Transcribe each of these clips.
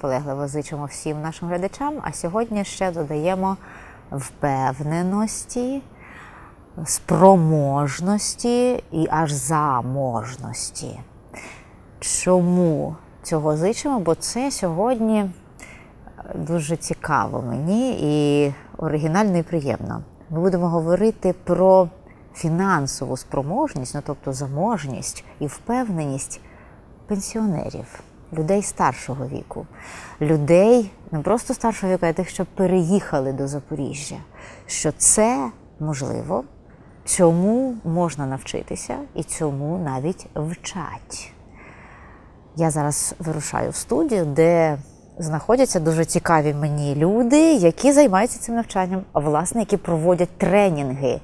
наполегливо зичимо всім нашим глядачам. А сьогодні ще додаємо впевненості, спроможності і аж заможності. Чому цього зичимо? Бо це сьогодні дуже цікаво мені і оригінально і приємно. Ми будемо говорити про фінансову спроможність, ну тобто заможність і впевненість пенсіонерів, людей старшого віку, людей не просто старшого віку, а тих, що переїхали до Запоріжжя. Що це можливо, цьому можна навчитися і цьому навіть вчать. Я зараз вирушаю в студію, де знаходяться дуже цікаві мені люди, які займаються цим навчанням, а власне, які проводять тренінги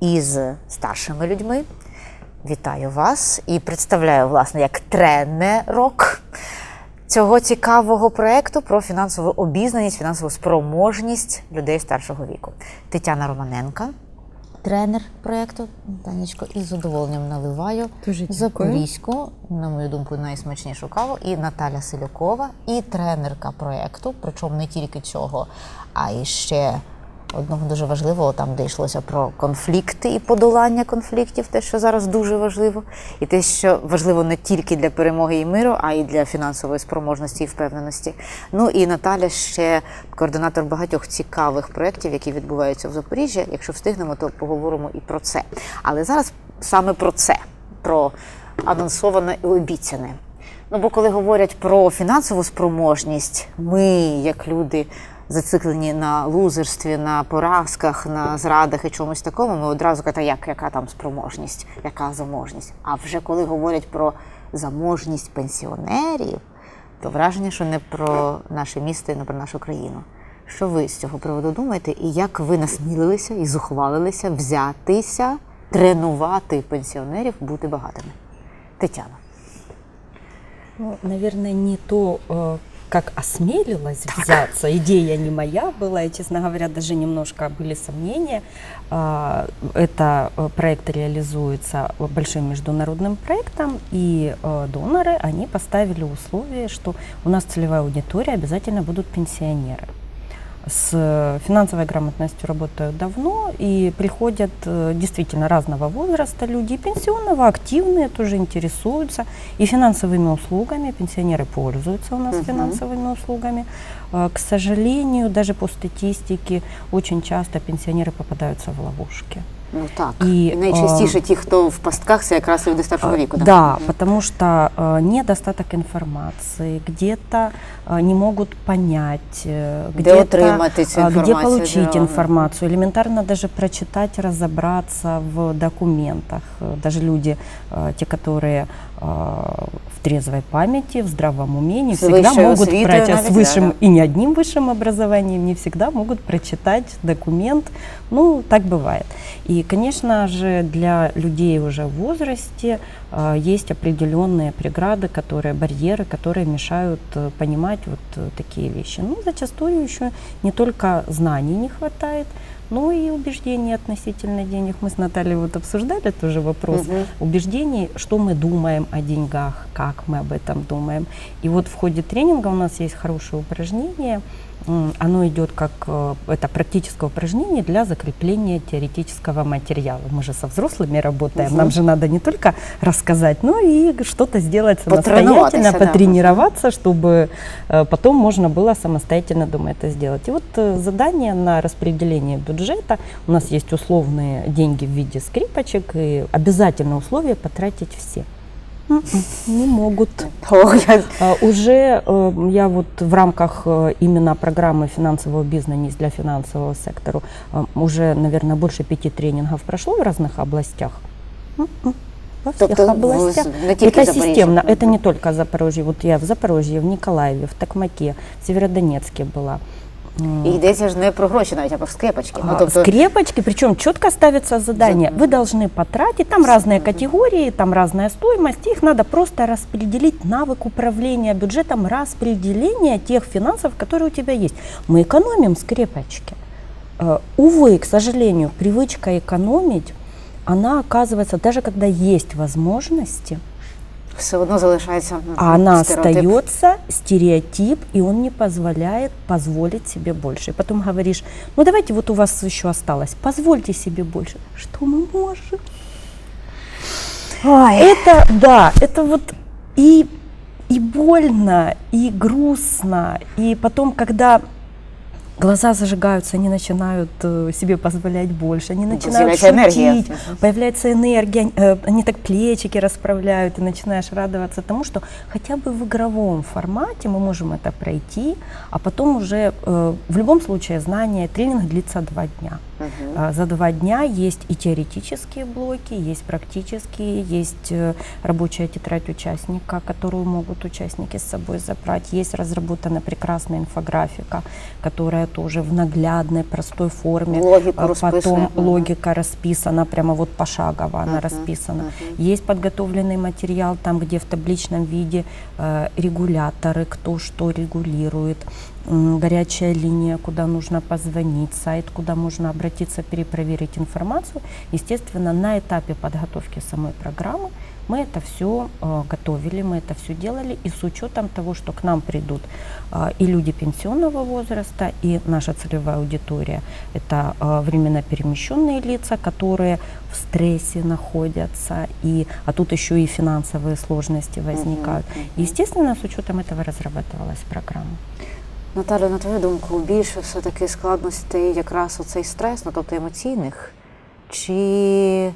із старшими людьми. Вітаю вас і представляю, власне, як тренерок цього цікавого проекту про фінансову обізнаність, фінансову спроможність людей старшого віку. Тетяна Романенка, тренер проекту. Танечко, із задоволенням наливаю Дуже. Запорізьку, на мою думку, найсмачнішу каву, і Наталя Селюкова, і тренерка проекту, Причому не тільки цього, а і ще одного дуже важливого, там де йшлося про конфлікти і подолання конфліктів, те, що зараз дуже важливо, і те, що важливо не тільки для перемоги і миру, а й для фінансової спроможності і впевненості. Ну і Наталя ще координатор багатьох цікавих проєктів, які відбуваються в Запоріжжі. Якщо встигнемо, то поговоримо і про це. Але зараз саме про це, про анонсоване і обіцяне. Ну, бо коли говорять про фінансову спроможність, ми, як люди, зациклені на лузерстві, на поразках, на зрадах і чомусь такому, ми одразу кажемо, як, яка там спроможність, яка заможність. А вже коли говорять про заможність пенсіонерів, то враження, що не про наше місто і не про нашу країну. Що ви з цього приводу думаєте, і як ви насмілилися і зухвалилися взятися, тренувати пенсіонерів бути багатими? Тетяна. Ну, наверное, не то, э, как осмелилась взяться. Идея не моя была, и, честно говоря, даже немножко были сомнения. А, Это э, проект реализуется большим международным проектом, и э, доноры, они поставили условие, что у нас целевая аудитория обязательно будут пенсионеры. С э, финансовой грамотностью работают давно, и приходят э, действительно разного возраста люди, и пенсионного, активные тоже интересуются, и финансовыми услугами, пенсионеры пользуются у нас Мгм. финансовыми услугами. Э, К сожалению, даже по статистике, очень часто пенсионеры попадаются в ловушки. Ну так. І, І, найчастіше ті, хто в пастках, це якраз люди старшого віку. Э, Да, потому что э, недостаток информации, где-то э, не могут понять, э, Де где-то отримати цю а, інформацію? Где получить де- информацию, элементарно даже прочитать, разобраться в документах. Э, Даже люди, э, те, которые э, в трезвой памяти, в здравом уме, не С всегда могут освитой прочитать, с высшим да, и не одним высшим образованием, не всегда могут прочитать документ. Ну, так бывает. И, конечно же, для людей уже в возрасте э, есть определенные преграды, которые, барьеры, которые мешают э, понимать вот э, такие вещи. Ну, зачастую еще не только знаний не хватает, но и убеждений относительно денег. Мы с Натальей вот обсуждали тоже вопрос Мгм. убеждений, что мы думаем о деньгах, как мы об этом думаем. И вот в ходе тренинга у нас есть хорошее упражнение. Оно идет как э, это практическое упражнение для закрепления теоретического материала. Мы же со взрослыми работаем, Мгм. нам же надо не только рассказать, но и что-то сделать Потренироваться, самостоятельно, да. потренироваться, чтобы э, потом можно было самостоятельно дома это сделать. И вот э, задание на распределение бюджета. У нас есть условные деньги в виде скрипочек, и обязательно условие потратить все. М-м, Не могут. О, я... А, Уже э, я вот в рамках э, именно программы финансового бизнеса для финансового сектора э, уже, наверное, больше пяти тренингов прошло в разных областях. М-м, Во всех Тобто в- областях. не тільки Это в Запоріжжі. системно, это не только Запорожье. Вот я в Запорожье, в Николаеве, в Токмаке, в Северодонецке была. М, І йдеться ж не про гроші навіть, а про скрепочки. Ну, а, тобто, Скрепочки, причем четко ставится задание. Вы должны потратить, там разные категории, там разная стоимость, их надо просто распределить, навык управления бюджетом, распределения тех финансов, которые у тебя есть. Мы экономим скрепочки. Э, Увы, к сожалению, привычка экономить она оказывается, даже когда есть возможности, все одно залишається а она стереотип. остается стереотип, и он не позволяет позволить себе больше. И потом говоришь, ну давайте вот у вас еще осталось, позвольте себе больше. Что мы можем? Ой. Это, да, это вот и, и больно, и грустно, и потом, когда глаза зажигаются, они начинают э, себе позволять больше, они начинают появляется энергия. шутить, появляется энергия, э, они так плечики расправляют, и начинаешь радоваться тому, что хотя бы в игровом формате мы можем это пройти, а потом уже э, в любом случае знание, тренинг длится два дня. А, За два дня есть и теоретические блоки, есть практические, есть э, рабочая тетрадь участника, которую могут участники с собой забрать. Есть разработана прекрасная инфографика, которая тоже в наглядной, простой форме. А розписує. Потом Мгм. логика расписана, прямо вот пошагово она Мгм, расписана. мгм. Есть подготовленный материал, там, где в табличном виде э, регуляторы, кто что регулирует, горячая линия, куда нужно позвонить, сайт, куда можно обратиться, перепроверить информацию. Естественно, на этапе подготовки самой программы мы это все готовили, мы это все делали, и с учетом того, что к нам придут а, и люди пенсионного возраста, и наша целевая аудитория, это а, временно перемещенные лица, которые в стрессе находятся, и, а тут еще и финансовые сложности возникают. Естественно, с учетом этого разрабатывалась программа. Наталя, на твою думку, більше все-таки складностей якраз оцей стрес, ну тобто емоційних чи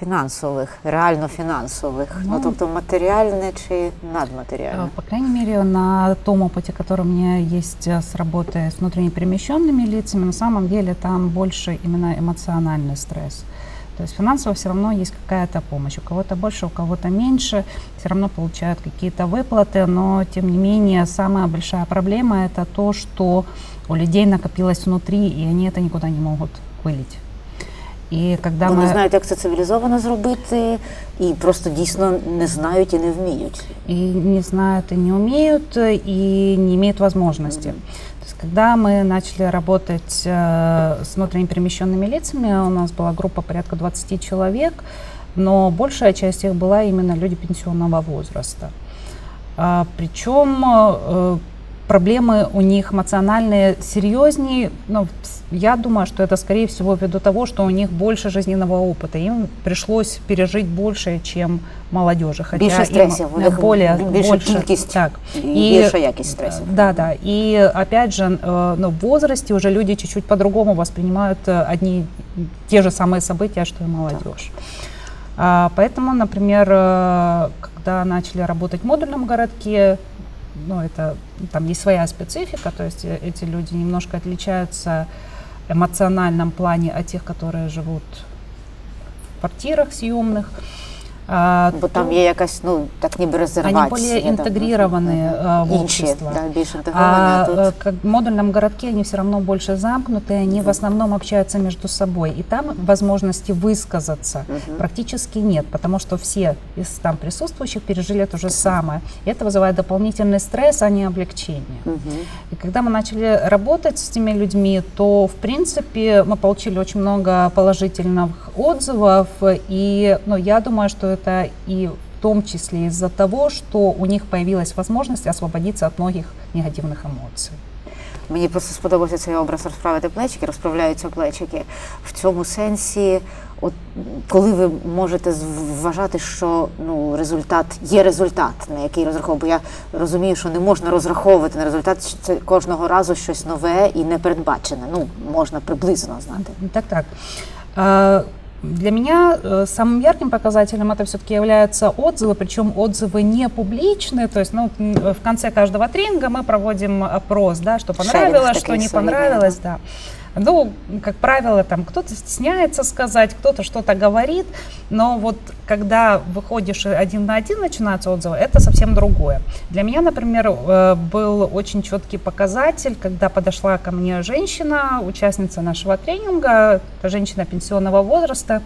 фінансових, реально фінансових, ну, Ну, тобто матеріальне чи Э, надматеріальне? По крайней мере, на том опыте, который у меня есть э, с работы с внутренне перемещенными лицами, на самом деле там больше именно эмоциональный стресс. То есть финансово все равно есть какая-то помощь. У кого-то больше, у кого-то меньше. Все равно получают какие-то выплаты, но тем не менее самая большая проблема это то, что у людей накопилось внутри, и они это никуда не могут вылить. И когда Вони мы... знають, як це цивілізовано зробити, і просто дійсно не знають і не вміють. и не знают, и не умеют, и не имеют возможности. То есть, когда мы начали работать э, с внутренне перемещенными лицами, у нас была группа порядка 20 человек, но большая часть их была именно люди пенсионного возраста. А, причем э, проблемы у них эмоциональные серьезнее. Ну, с- я думаю, что это скорее всего ввиду того, что у них больше жизненного опыта. Им пришлось пережить больше, чем молодежи. Хотя Більше им, стресів, у э, них более, більша больше, кількість так. і І- більша якість стресів. Да, да. И опять же, э, ну, в возрасте уже люди чуть-чуть по-другому воспринимают э, одни и те же самые события, что и молодежь. А, Поэтому, например, э, когда начали работать в модульном городке, ну, это там есть своя специфика, то есть э, эти люди немножко отличаются в эмоциональном плане от тех, которые живут в квартирах съемных. А, Бо там то- є якась, ну так ніби резервація. они более да. интегрированы э, в Інші, общество. да, більш інтегровані, а А тут э, как в модульном городке они все равно больше замкнутые, они в основном общаются между собой. И там возможности высказаться Мгм. практически нет, потому что все из там присутствующих пережили то же самое. И это вызывает дополнительный стресс, а не облегчение. Мгм. И когда мы начали работать с этими людьми, то, в принципе, мы получили очень много положительных отзывов. И ну, я думаю, что это и в том числе из-за того, что у них появилась возможность освободиться от многих негативных эмоций. Мені просто сподобався цей образ розправити плечики, розправляються плечики. В цьому сенсі, от коли ви можете з- вважати, що ну результат є результат, на який розраховувати. Бо я розумію, що не можна розраховувати на результат. що Це кожного разу щось нове і непередбачене. Ну можна приблизно знати. Так, так. Для меня э, самым ярким показателем это все-таки являются отзывы, причем отзывы не публичные, то есть ну, в конце каждого тренинга мы проводим опрос, да, что понравилось, такой что не понравилось, да. Ну, как правило, там кто-то стесняется сказать, кто-то что-то говорит, но вот когда выходишь один на один начинаются отзывы, это совсем другое. Для меня, например, э, был очень четкий показатель, когда подошла ко мне женщина, участница нашего тренинга, женщина пенсионного возраста,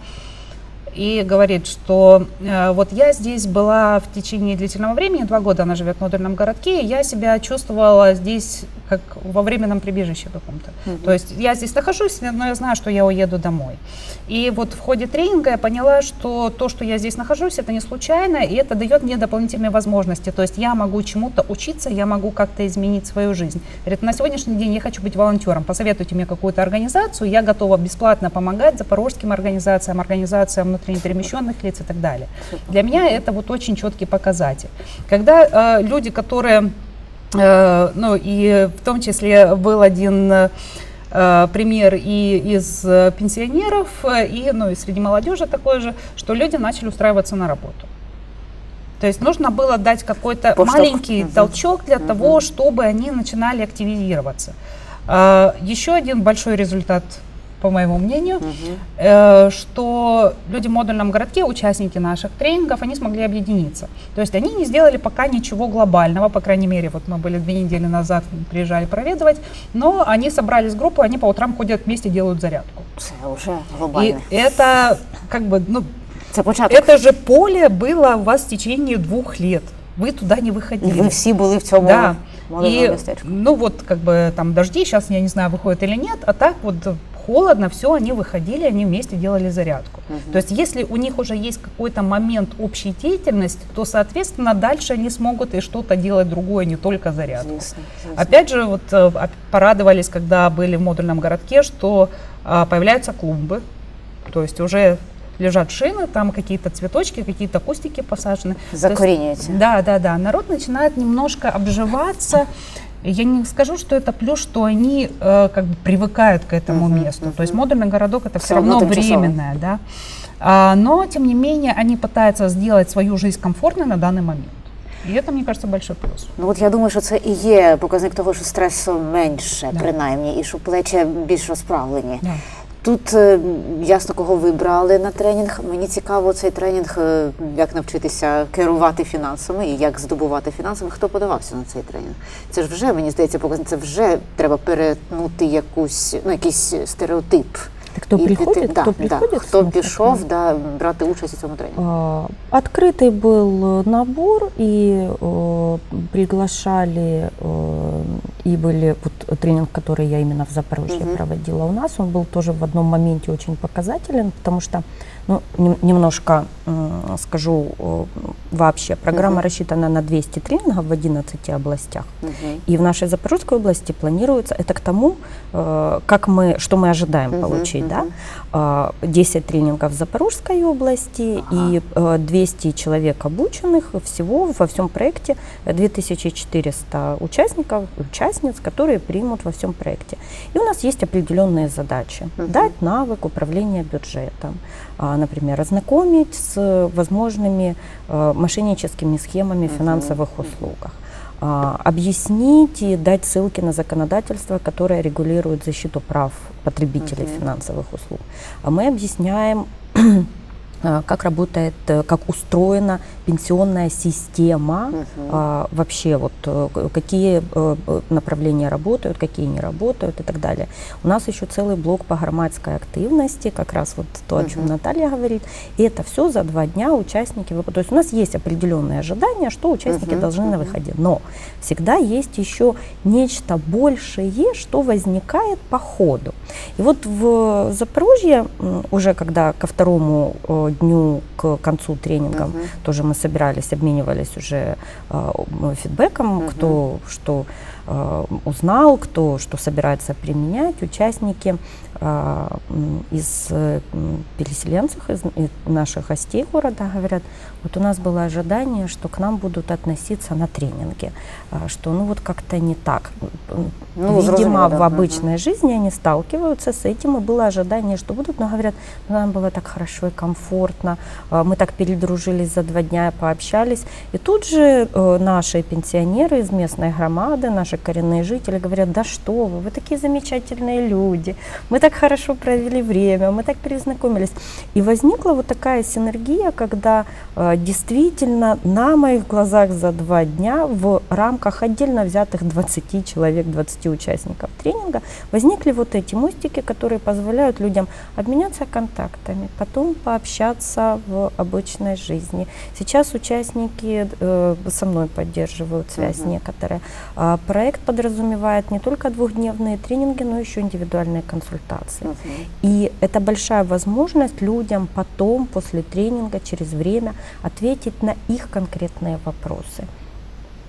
и говорит, что э, вот я здесь была в течение длительного времени, два года она живет в модульном городке, и я себя чувствовала здесь как во временном прибежище каком-то. То есть я здесь нахожусь, но я знаю, что я уеду домой. И вот в ходе тренинга я поняла, что то, что я здесь нахожусь, это не случайно, и это дает мне дополнительные возможности. То есть я могу чему-то учиться, я могу как-то изменить свою жизнь. Говорит, на сегодняшний день я хочу быть волонтером, посоветуйте мне какую-то организацию, я готова бесплатно помогать запорожским организациям, организациям внутренне перемещенных лиц и так далее. Для меня это вот очень четкий показатель. Когда э, люди, которые, э, ну и в том числе был один э, пример и из э, пенсионеров, э, и, ну, и среди молодежи такой же, что люди начали устраиваться на работу. То есть нужно было дать какой-то Поштовх. маленький толчок для того, чтобы они начинали активизироваться. Еще один большой результат, по моему мнению, э, что люди в модульном городке, участники наших тренингов, они смогли объединиться. То есть они не сделали пока ничего глобального, по крайней мере, вот мы были две недели назад, приезжали проведывать, но они собрались в группу, они по утрам ходят вместе, делают зарядку. Це вже И глобально. это как бы, ну, Це початок. это же поле было у вас в течение двух лет. Вы туда не І выходили. ви всі були в цьому Да. молодому И, містечку. ну вот, как бы там дожди, сейчас я не знаю, выходят или нет, а так вот холодно, все, они выходили, они вместе делали зарядку. То есть если у них уже есть какой-то момент общей деятельности, то, соответственно, дальше они смогут и что-то делать другое, не только зарядку. Звісно, звісно. Опять же, вот э, оп- порадовались, когда были в модульном городке, что а, появляются клумбы, то есть уже лежат шины, там какие-то цветочки, какие-то кустики посажены. То есть Закорінюється. да, да, да. Народ начинает немножко обживаться. Я не скажу, что это плюс, что они э, как бы привыкают к этому Мгм, месту. мгм. То есть модульный городок это Всё все равно равно тимчасово. временное, да. А, но тем не менее они пытаются сделать свою жизнь комфортной на данный момент. И это, мне кажется, большой плюс. Ну от я думаю, що це і є показник того, що стресу менше, Да. принаймні, і що плечі більш розправлені. Да. Тут е, ясно, кого ви брали на тренінг. Мені цікаво цей тренінг, е, як навчитися керувати фінансами і як здобувати фінансами. Хто подавався на цей тренінг? Це ж вже мені здається. Це вже треба перетнути якусь ну якийсь стереотип. Кто І приходит, піти- да, кто да, приходит, в хто смысле, к пішов нам? да, брати участь у цьому тренінгу. А, Открытый был набор, и э, приглашали, э, и были вот тренинг, который я именно в Запорожье Мгм. проводила у нас, он был тоже в одном моменте очень показателен, потому что, ну, нем- немножко скажу э, вообще, программа Мгм. рассчитана на 200 тренингов в 11 областях. Мгм. И в нашей Запорожской области планируется, это к тому, э, как мы, что мы ожидаем Мгм, получить, да? мгм. А, 10 тренингов в Запорожской области Ага. и э, 200 человек обученных всего во всем проекте, э, 2400 участников, участниц, которые примут во всем проекте. И у нас есть определенные задачи. Мгм. Дать навык управления бюджетом, например, ознакомить с возможными э, мошенническими схемами в финансовых услугах а, объяснить и дать ссылки на законодательство, которое регулирует защиту прав потребителей Мгм. финансовых услуг. А мы объясняем, а, как работает, э, как устроена пенсионная система, а, вообще вот э, какие э, э, направления работают, какие не работают и так далее. У нас еще целый блок по громадской активности, как раз вот то, о чем Мгм. Наталья говорит. И это все за два дня участники. То есть у нас есть определенные ожидания, что участники Мгм, должны на мгм. выходе. Но всегда есть еще нечто большее, что возникает по ходу. И вот в Запорожье, уже когда ко второму э, дню, к концу тренинга, Мгм. тоже мы собирались, обменивались уже э, фидбэком, Мгм. кто что узнал, кто что собирается применять. Участники э, из э, переселенцев, из, наших гостей города говорят, вот у нас было ожидание, что к нам будут относиться на тренинге, что ну вот как-то не так. Ну, Видимо, да. в обычной жизни они сталкиваются с этим, и было ожидание, что будут, но говорят, «Ну, нам было так хорошо и комфортно, мы так передружились за два дня, пообщались. И тут же э, наши пенсионеры из местной громады, наши коренные жители говорят, да что вы, вы такие замечательные люди, мы так хорошо провели время, мы так перезнакомились. И возникла вот такая синергия, когда э, действительно на моих глазах за два дня в рамках отдельно взятых 20 человек, 20 участников тренинга возникли вот эти мостики, которые позволяют людям обменяться контактами, потом пообщаться в обычной жизни. Сейчас участники э, со мной поддерживают связь Мгм. некоторые. А, Проект подразумевает не только двухдневные тренинги, но еще индивидуальные консультации. Мгм. И это большая возможность людям потом, после тренинга, через время ответить на их конкретные вопросы.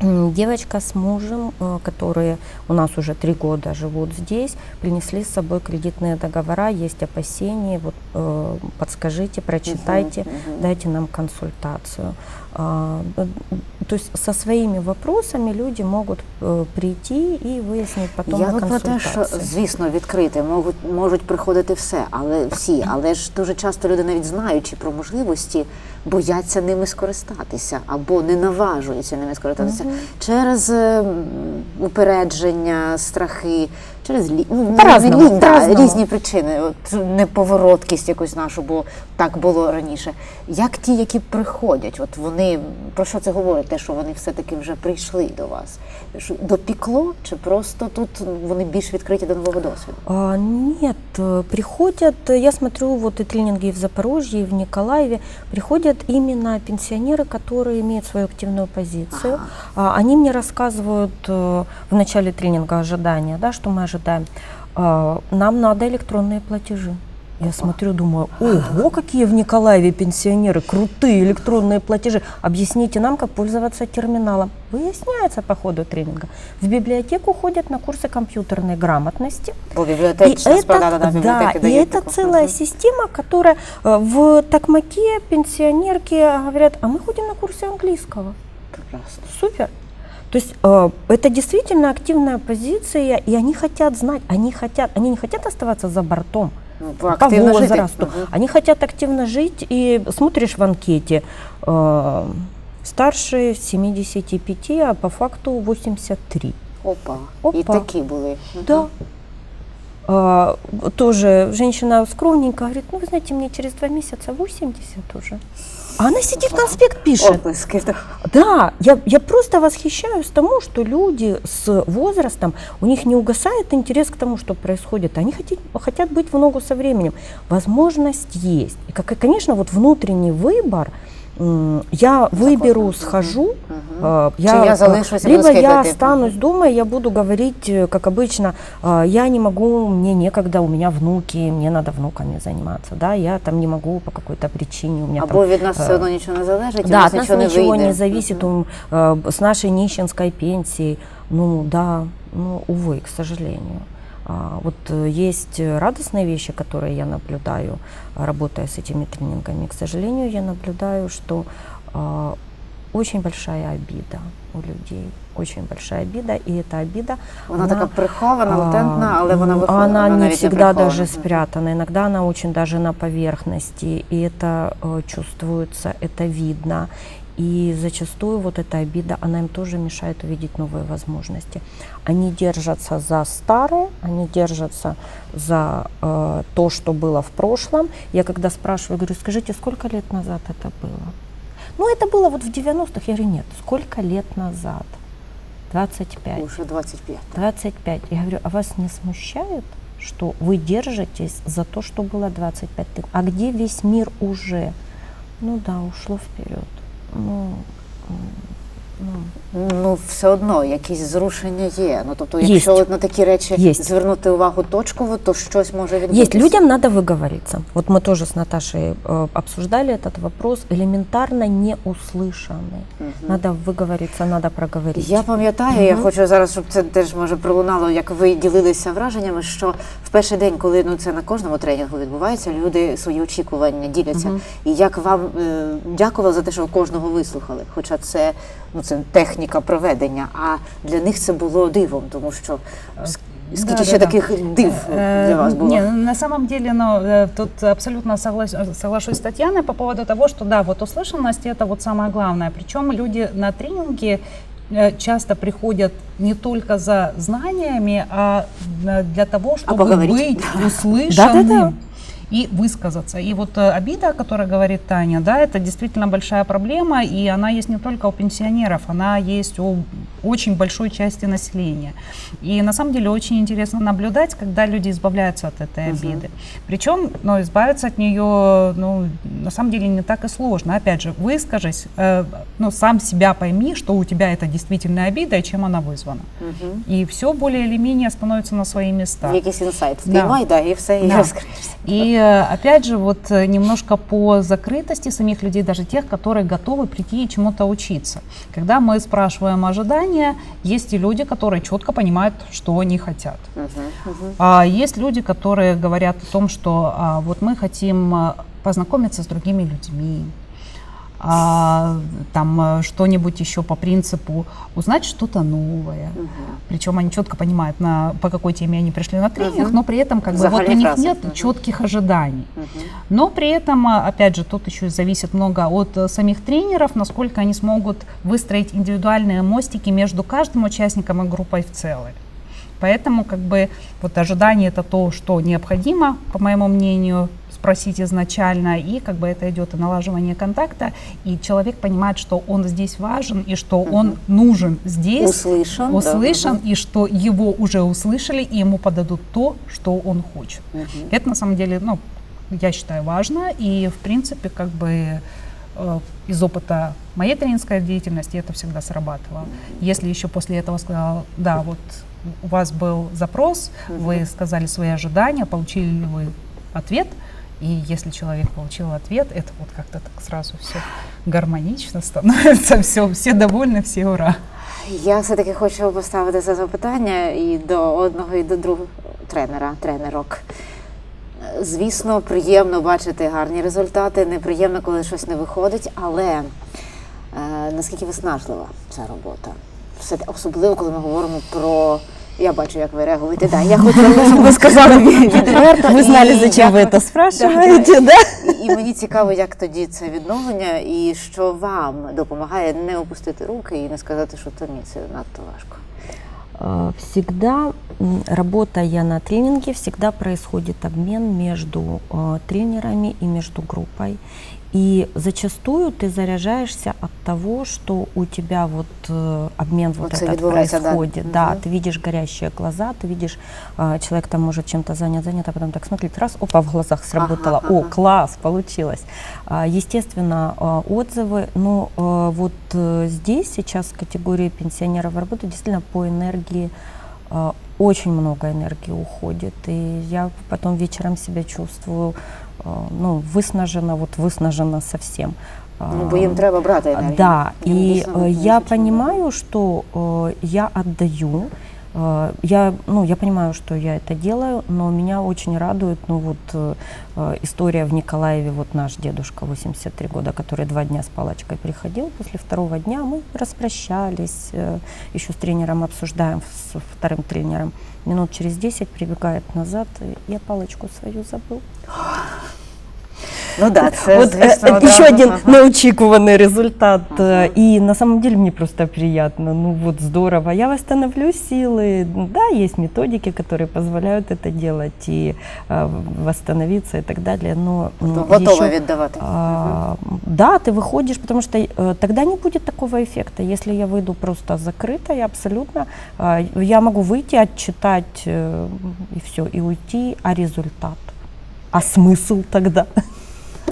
Девочка с мужем, э, которые у нас уже три года живут здесь, принесли с собой кредитные договора, есть опасения, вот э, подскажите, прочитайте, мгм. дайте нам консультацию. Э, То есть со своими вопросами люди могут э, прийти и выяснить потом Я на би про те, що звісно відкрити можуть можуть приходити все, але всі, але ж дуже часто люди, навіть знаючи про можливості, бояться ними скористатися або не наважуються ними скористатися. Через е, упередження, страхи, через лі... ну, По-разному, лі- да, по-разному. різні причини. От неповороткість якусь нашу, бо так було раніше. Як ті, які приходять, от вони про що це говорить? Те, що вони все-таки вже прийшли до вас? Що, Допікло, чи просто тут вони більш відкриті до нового досвіду? А, Нет, э, приходят, э, я смотрю, вот и тренинги и в Запорожье, и в Николаеве, приходят именно пенсионеры, которые имеют свою активную позицию. А, Они мне рассказывают э, в начале тренинга ожидания, да, что мы ожидаем. А, Нам надо электронные платежи. Я смотрю, думаю, ого, какие в Николаеве пенсионеры, крутые электронные платежи. Объясните нам, как пользоваться терминалом. Выясняется по ходу тренинга. В библиотеку ходят на курсы компьютерной грамотности. Бо И бібліотечна это, справа, да, да, бібліотеки и дають это таку. целая Мгм. система, которая э, в Токмаке пенсионерки говорят, а мы ходим на курсы английского. Прекрасно. Супер. То есть э, это действительно активная позиция, и они хотят знать, они хотят, они не хотят оставаться за бортом Ну, по возрасту, Мгм. они хотят активно жить, и смотришь в анкете, э, старше 75, а по факту 83. Опа. Опа. Такі були. Мгм. Да. А, тоже женщина скромненькая говорит, ну вы знаете, мне через два месяца 80 уже. А она сидит, конспект пишет. Оплески. так. Да, я, я просто восхищаюсь тому, что люди с возрастом, у них не угасает интерес к тому, что происходит. Они хотят, хотят быть в ногу со временем. Возможность есть. И, как, и, конечно, вот внутренний выбор, я выберу, Мгм. схожу, Мгм. э, Чи я э, залишусь і либо буду я скидати? останусь дома, и я буду говорить, э, как обычно, э, я не могу, мне некогда, у меня внуки, мне надо внуками заниматься, да, я там не могу по какой-то причине, у меня там Або від нас е, все одно нічого не залежить, і да, в от нас нас нічого не ничего вийде. не зависит Мгм. ум, э, с нашей нищенской пенсии. Ну да, ну увы, к сожалению. А, вот э, есть э, радостные вещи, которые я наблюдаю, а, работая с этими тренингами. К сожалению, я наблюдаю, что а, очень большая обида у людей. Очень большая обида, и эта обида Вона така прихована, латентна, але вона ну, виходить. Она вона не навіть всегда прихована. даже Мгм. спрятана. Иногда она очень даже на поверхности. И это э, чувствуется, это видно. И зачастую вот эта обида, она им тоже мешает увидеть новые возможности. Они держатся за старое, они держатся за э, то, что было в прошлом. Я когда спрашиваю, говорю, скажите, сколько лет назад это было? Ну, это было вот в 90-х. Я говорю, нет, сколько лет назад? 25. Уже 25. 25. Я говорю, а вас не смущает, что вы держитесь за то, что было 25 лет? А где весь мир уже? Ну да, ушло вперед. Ну, м, ну, Ну, все одно якісь зрушення є. Ну, тобто, Єсть. якщо от на такі речі Єсть. звернути увагу точково, то щось може відбутися. Есть, людям надо выговориться. Вот мы тоже с Наташей э, обсуждали этот вопрос, элементарно не услышанный. Мгм. Надо выговориться, надо проговорить. Я пам'ятаю, я Мгм. хочу зараз, щоб це теж може пролунало, як ви ділилися враженнями, що в перший день, коли ну це на кожному тренінгу відбувається, люди свої очікування діляться. Мгм. І як вам е, дякували за те, що ви кожного вислухали. Хоча це ну це техніка Проведення, а для них це було дивом, тому що ск- скільки Да, ще да, да. таких див Э, для вас було. Не, ну, на самом деле, ну, тут абсолютно соглас- соглашусь с Татьяной по поводу того, что да, вот услышанность это вот самое главное. Причем люди на тренинге э, часто приходят не только за знаниями, а э, для того, чтобы поговорить. быть услышанным. Да-да-да и высказаться. И вот э, обида, о которой говорит Таня, да, это действительно большая проблема, и она есть не только у пенсионеров, она есть у очень большой части населения. И на самом деле очень интересно наблюдать, когда люди избавляются от этой Мгм. обиды. Причем, ну, избавиться от нее, ну, на самом деле не так и сложно. Опять же, выскажись, э, ну, сам себя пойми, что у тебя это действительно обида и чем она вызвана. Мгм. И все более или менее становится на свои места. Якийсь інсайт Да. впіймай, да, і все, і Да. розкриєшся. И э, опять же, вот э, немножко по закрытости самих людей, даже тех, которые готовы прийти и чему-то учиться. Когда мы спрашиваем ожидания, есть и люди, которые четко понимают, что они хотят. Мгм, мгм. А есть люди, которые говорят о том, что а, вот мы хотим а, познакомиться с другими людьми, а, там а, что-нибудь еще по принципу узнать что-то новое. Мгм. Причем они четко понимают, на, по какой теме они пришли на тренинг, Мгм. но при этом как бы вот у них фразы. нет Мгм. четких ожиданий. Мгм. Но при этом, а, опять же, тут еще зависит много от э, самих тренеров, насколько они смогут выстроить индивидуальные мостики между каждым участником и группой в целой. Поэтому как бы вот ожидание это то, что необходимо, по моему мнению, спросить изначально, и как бы это идет и налаживание контакта, и человек понимает, что он здесь важен, и что он нужен здесь, Услышан. да, услышан, мгм. и что его уже услышали, и ему подадут то, что он хочет. Мгм. Это на самом деле, ну, я считаю, важно. И, в принципе, как бы э, из опыта моей тренерской деятельности это всегда срабатывало. Если еще после этого сказал, да, вот у вас был запрос, вы сказали свои ожидания, получили ли вы ответ, и если человек получил ответ, это вот как-то так сразу все гармонично становится, все, все довольны, все ура. Я все-таки хочу поставити це запитання і до одного, і до другого тренера, тренерок. Звісно, приємно бачити гарні результати, неприємно, коли щось не виходить, але е, наскільки виснажлива ця робота? Все, особливо, коли ми говоримо про. Я бачу, як ви реагуєте. Да, я хочу, щоб ви сказали відверто. Вы знали, і зачем вы як это спрашиваете, да? І, і мені цікаво, як тоді це відновлення, і що вам допомагає не опустити руки і не сказати, що то ні, це надто важко. Э, Всегда, м, работая на тренинге, всегда происходит обмен между э, тренерами и между группой. И зачастую ты заряжаешься от того, что у тебя вот э, обмен вот Вот это этот да. происходит. Да, Мгм. ты видишь горящие глаза, ты видишь, э, человек там может чем-то занят, занят, а потом так смотрит, раз, опа, в глазах сработало, Ага, о, ага. класс, получилось. А, Естественно, а, отзывы, но э, вот э, здесь сейчас в категории пенсионеров работают действительно по энергии а, очень много энергии уходит, и я потом вечером себя чувствую, а, ну, выснажена, вот выснажена совсем. Ну, бо їм треба брати енергію. Да, Їм и дійсно э, не я вистачає. понимаю, что э, я отдаю, э, я, ну, я понимаю, что я это делаю, но меня очень радует, ну, вот э, э, история в Николаеве, вот наш дедушка, 83 года, который два дня с палочкой приходил, после второго дня мы распрощались, э, еще с тренером обсуждаем, с вторым тренером, минут через 10 прибегает назад, я палочку свою забыл. Ну да, це, Вот э, звісно, э, да. еще один Ага. неочікуваний результат. Ага. Э, И на самом деле мне просто приятно. Ну вот здорово. Я восстановлю силы. Да, есть методики, которые позволяют это делать и э, восстановиться и так далее. Но м, Тобто готова еще, віддавати. а, да, ты выходишь, потому что э, тогда не будет такого эффекта. Если я выйду просто закрытая, абсолютно, а, я могу выйти, отчитать э, и все, и уйти, а результат? А смысл тогда?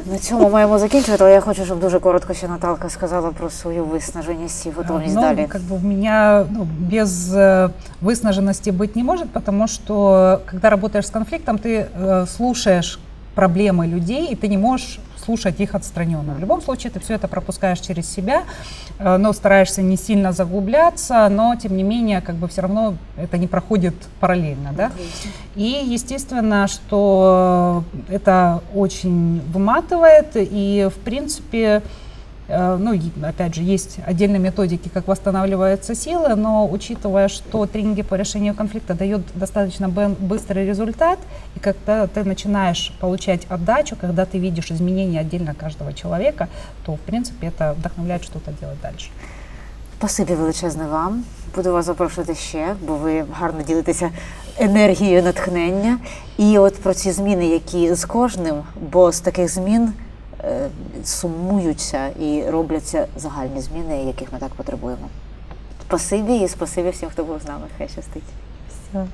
На цьому маємо закінчувати, але я хочу, щоб дуже коротко ще Наталка сказала про свою виснаженість і готовність Ну, далі. как бы у меня ну, без э, выснаженности быть не может, потому что когда работаешь с конфликтом, ты э, слушаешь проблемы людей, и ты не можешь слушать их отстраненно. В любом случае ты все это пропускаешь через себя, э, но стараешься не сильно заглубляться, но тем не менее как бы все равно это не проходит параллельно, да? И естественно, что это очень выматывает, и в принципе, ну, и, опять же, есть отдельные методики, как восстанавливаются силы, но учитывая, что тренинги по решению конфликта дают достаточно бен- быстрый результат, и когда ты начинаешь получать отдачу, когда ты видишь изменения отдельно каждого человека, то, в принципе, это вдохновляет что-то делать дальше. Спасибі величезне вам. Буду вас запрошувати ще, бо ви гарно ділитеся енергією натхнення. І от про ці зміни, які з кожним, бо з таких змін е, сумуються і робляться загальні зміни, яких ми так потребуємо. Спасибі і спасибі всім, хто був з нами. Хай щастить. Все.